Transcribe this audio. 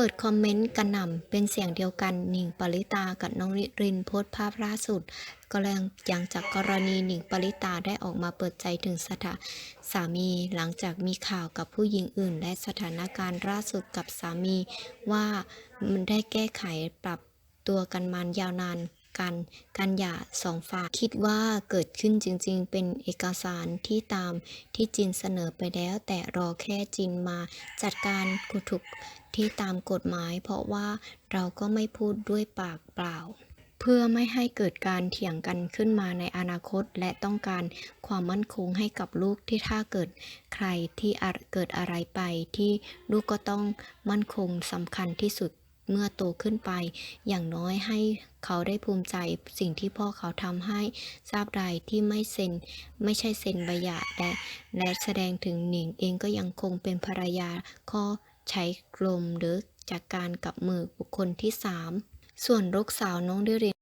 เปิดคอมเมนต์กระหน่ำเป็นเสียงเดียวกันหนิงปริตากับน้องนิรินโพสต์ภาพล่าสุดก็แรงยังจากกรณีหนิงปริตาได้ออกมาเปิดใจถึงสถาสามีหลังจากมีข่าวกับผู้หญิงอื่น และสถานการณ์ล่าสุดกับสามีว่ามันได้แก้ไขปรับตัวกันมายาวนาน กัน การหย่าสองฝ่ายคิดว่าเกิดขึ้นจริง ๆ เป็นเอกสารที่ตามที่จีนเสนอไปแล้ว แต่รอแค่จีนมาจัดการกุถูกที่ตามกฎหมาย เพราะว่าเราก็ไม่พูดด้วยปากเปล่าเพื่อไม่ให้เกิดการเถียงกันขึ้นมาในอนาคต และต้องการความมั่นคงให้กับลูกที่ถ้าเกิดใครที่เกิดอะไรไปที่ลูกก็ต้องมั่นคงสำคัญที่สุด เมื่อโตขึ้นไป อย่างน้อยให้เขาได้ภูมิใจสิ่งที่พ่อเขาทำให้ทราบใดที่ไม่เซ็นไม่ใช่เซ็นใบหย่าและและแสดงถึงหนิงเองก็ยังคงเป็นภรรยาข้อใช้กลมหรือจากการกับมือบุคคลที่สามส่วนลูกสาวน้องดิริน